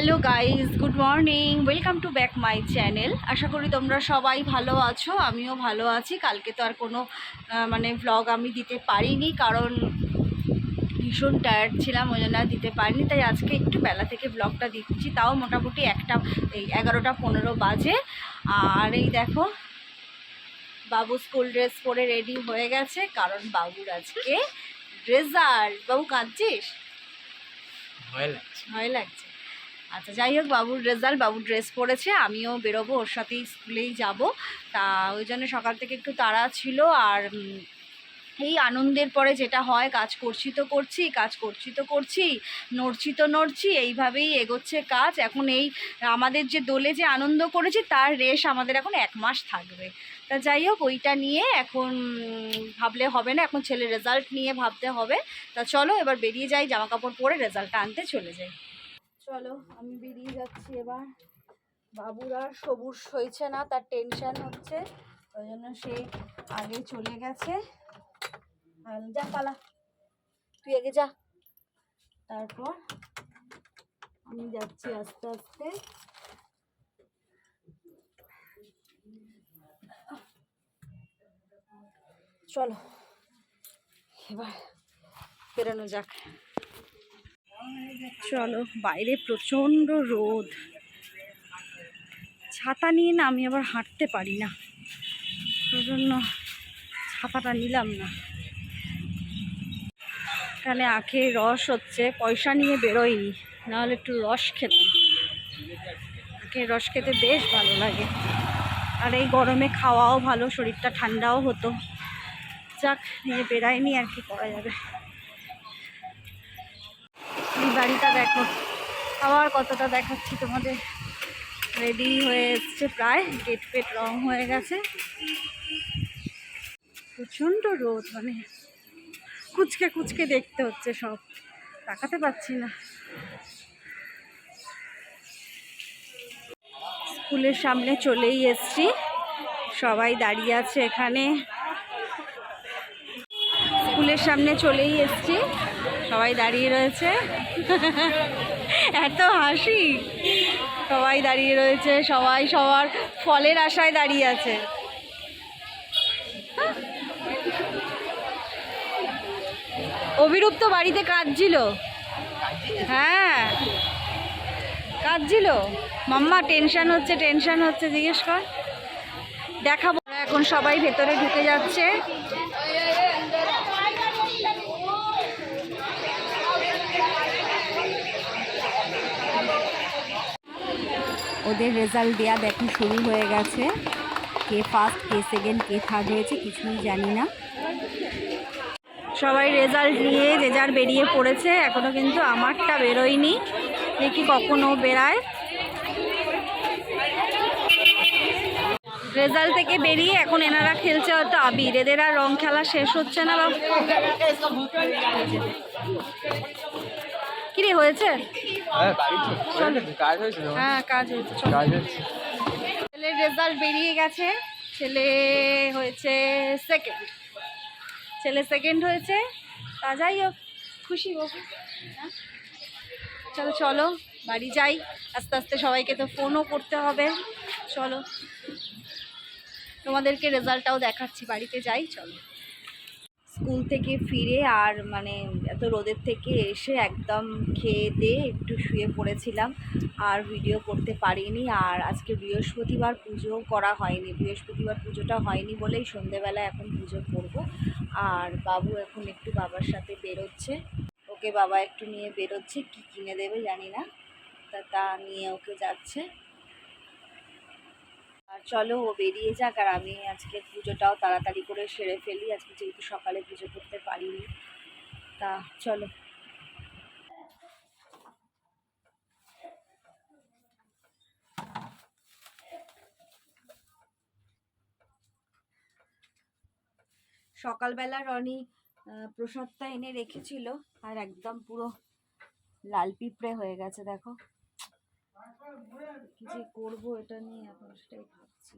Hello guys good morning. Welcome to back my channel. আশা করি তোমরা সবাই ভালো আছো আমিও ভালো আছি। কালকে তো আর কোনো মানে ব্লগ আমি দিতে পারিনি কারণ ভীষণ টায়ার্ড ছিলাম ওই জন্য দিতে পারিনি। তাই আজকে একটু বেলা থেকে ব্লগটা দিচ্ছি। তাও মোটামুটি একটা এই এগারোটা পনেরো বাজে। আর এই দেখো বাবু স্কুল ড্রেস পরে রেডি হয়ে গেছে কারণ বাবুর আজকে রেজাল্ট বাবু কাঁদছিস? ভয় লাগছে। ভয় লাগছে। আচ্ছা যাই হোক, বাবুর রেজাল্ট বাবুর ড্রেস পরেছে, আমিও বেরোবো, ওর সাথেই স্কুলেই যাব। তা ওই জন্য সকাল থেকে একটু তাড়া ছিল, আর এই আনন্দের পরে যেটা হয়, কাজ করছি তো করছি, কাজ করছি তো করছি, নড়ছি তো নড়ছি, এইভাবেই এগোচ্ছে কাজ। এখন এই, আমাদের যে দোলে যে আনন্দ করেছি, তার রেশ আমাদের এখন এক মাস থাকবে। তা যাই হোক, ওইটা নিয়ে এখন ভাবলে হবে না, এখন ছেলের রেজাল্ট নিয়ে ভাবতে হবে। তা চলো, এবার বেরিয়ে যাই জামা কাপড় পরে রেজাল্টটা আনতে চলে যাই। চলো, আমি বেরিয়ে যাচ্ছি এবার। বাবুর আর সবুজ হয়েছে না, তার টেনশন হচ্ছে। ওই জন্য সে আগে চলে গেছে। যা, পালা। তুই আগে যা। তারপর আমি যাচ্ছি আস্তে আস্তে। চলো, এবার বেরোনো যাক। চলো, বাইরে প্রচণ্ড রোদ। ছাতা নিয়ে না আমি আবার হাঁটতে পারি না। জন্য ছাতাটা নিলাম না। এখানে আখের রস হচ্ছে, পয়সা নিয়ে বেরোয়নি, নাহলে একটু রস খেতাম। আখের রস খেতে বেশ ভালো লাগে। আর এই গরমে খাওয়াও ভালো, শরীরটা ঠান্ডাও হতো। যাক, নিয়ে বেরায়নি আর কি করা যাবে। বাড়িটা দেখো। আবার কতটা দেখাচ্ছি তোমাদের। রেডি হয়ে এসছে প্রায়। গেট ফেট রং হয়ে গেছে। প্রচণ্ড রোদ মানে। কুচকে কুচকে দেখতে হচ্ছে সব। তাকাতে পারছি না। স্কুলের সামনে চলেই এসছি। সবাই দাঁড়িয়ে আছে এখানে। স্কুলের সামনে চলেই এসছি। সবাই দাঁড়িয়ে রয়েছে। এত হাসি। সবাই দাঁড়িয়ে রয়েছে, সবাই সবার ফলের আশায় দাঁড়িয়ে আছে। অভিরূপ তো বাড়িতে কাঁদছিল। হ্যাঁ। কাঁদছিল। মাম্মা, টেনশন হচ্ছে টেনশন হচ্ছে, জিজ্ঞেস কর। দেখাবো। এখন সবাই ভেতরে ঢুকে যাচ্ছে। ওদের রেজাল্ট দেওয়া দেখো শুরু হয়ে গেছে। কে ফার্স্ট কে সেকেন্ড কে থার্ড হয়েছে কিছুই জানি না। সবাই রেজাল্ট নিয়ে যে যার বেরিয়ে পড়েছে এখনও কিন্তু আমারটা বেরোয়নি। দেখি কখনো বেরায়। রেজাল্ট থেকে বেরিয়ে এখন এনারা খেলছে হয়তো আবির। এদের আর রং খেলা শেষ হচ্ছে না বা কিরে হয়েছে? হ্যাঁ কাজ হ্যাঁ কাজ হয়েছে ছেলের রেজাল্ট বেরিয়ে গেছে। ছেলে হয়েছে সেকেন্ড ছেলে সেকেন্ড হয়েছে। তা যাই হোক খুশি বাবু হ্যাঁ? চলো চলো বাড়ি যাই। আস্তে আস্তে সবাইকে তো ফোনও করতে হবে। চলো। তোমাদেরকে রেজাল্টটাও দেখাচ্ছি বাড়িতে যাই চলো। স্কুল থেকে ফিরে আর মানে এত রোদের থেকে এসে একদম খেয়ে দিয়ে একটু শুয়ে পড়েছিলাম। আর ভিডিও করতে পারিনি। আর আজকে বৃহস্পতিবার পুজোও করা হয়নি। বৃহস্পতিবার পুজোটা হয়নি বলেই সন্ধেবেলা এখন পুজো করব। আর বাবু এখন একটু বাবার সাথে বেরোচ্ছে। ওকে বাবা একটু নিয়ে বেরোচ্ছে। কি কিনে দেবে জানি না। তা তা নিয়ে ওকে যাচ্ছে। চলো ও বেরিয়ে যাক, আর আমি আজকে পুজোটাও তাড়াতাড়ি করে সেরে ফেলি। আজকে যেহেতু সকালে পুজো করতে পারিনি, তা চলো। সকালবেলা রনি প্রসাদটা এনে রেখেছিল, আর একদম পুরো লাল পিঁপড়ে হয়ে গেছে, দেখো। যে করব এটা নিয়ে এখন সেটাই ভাবছি।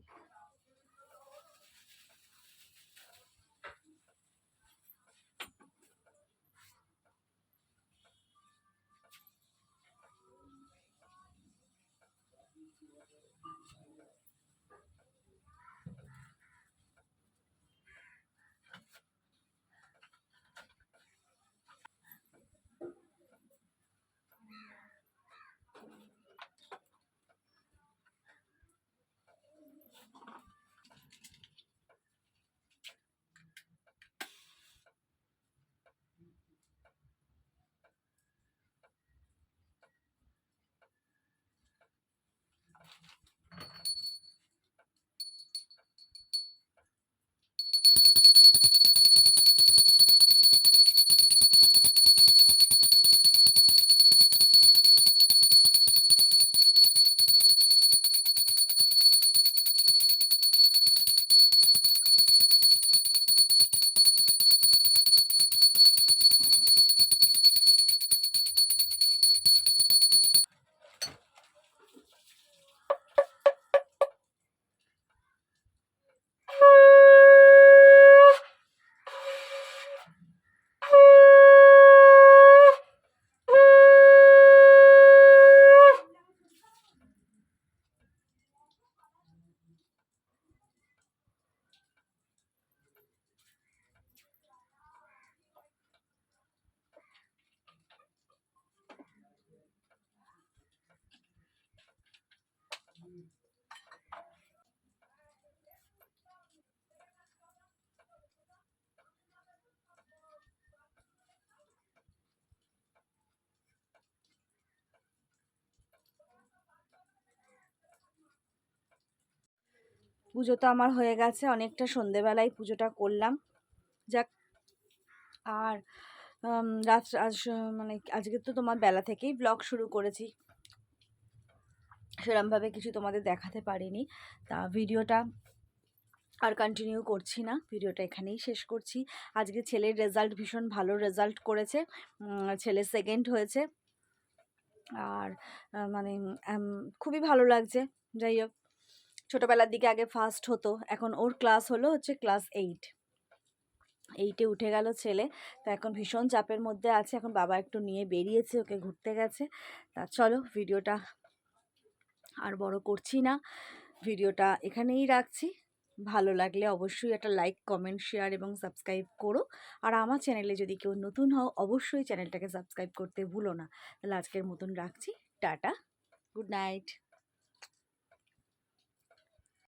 পুজো তো আমার হয়ে গেছে, অনেকটা সন্ধেবেলায় পুজোটা করলাম। যাক, আর রাত মানে আজকে তো তোমার বেলা থেকেই ব্লগ শুরু করেছি। সেরমভাবে কিছু তোমাদের দেখাতে পারিনি। তা ভিডিওটা আর কন্টিনিউ করছি না, ভিডিওটা এখানেই শেষ করছি। আজকে ছেলের রেজাল্ট ভীষণ ভালো রেজাল্ট করেছে ছেলে সেকেন্ড হয়েছে। আর মানে খুবই ভালো লাগছে, যাই হোক। ছোটোবেলার দিকে আগে ফার্স্ট হতো, এখন ওর ক্লাস হলো হচ্ছে ক্লাস এইট এইটে উঠে গেল ছেলে, তা এখন ভীষণ চাপের মধ্যে আছে, এখন বাবা একটু নিয়ে বেরিয়েছে, ওকে ঘুরতে গেছে। তা চলো ভিডিওটা আর বড় করছি না, ভিডিওটা এখানেই রাখছি। ভালো লাগলে অবশ্যই একটা লাইক কমেন্ট শেয়ার এবং সাবস্ক্রাইব করো। আর আমার চ্যানেলে যদি কেউ নতুন হও, অবশ্যই চ্যানেলটাকে সাবস্ক্রাইব করতে ভুলো না। তাহলে আজকের মতন রাখছি, টাটা গুড নাইট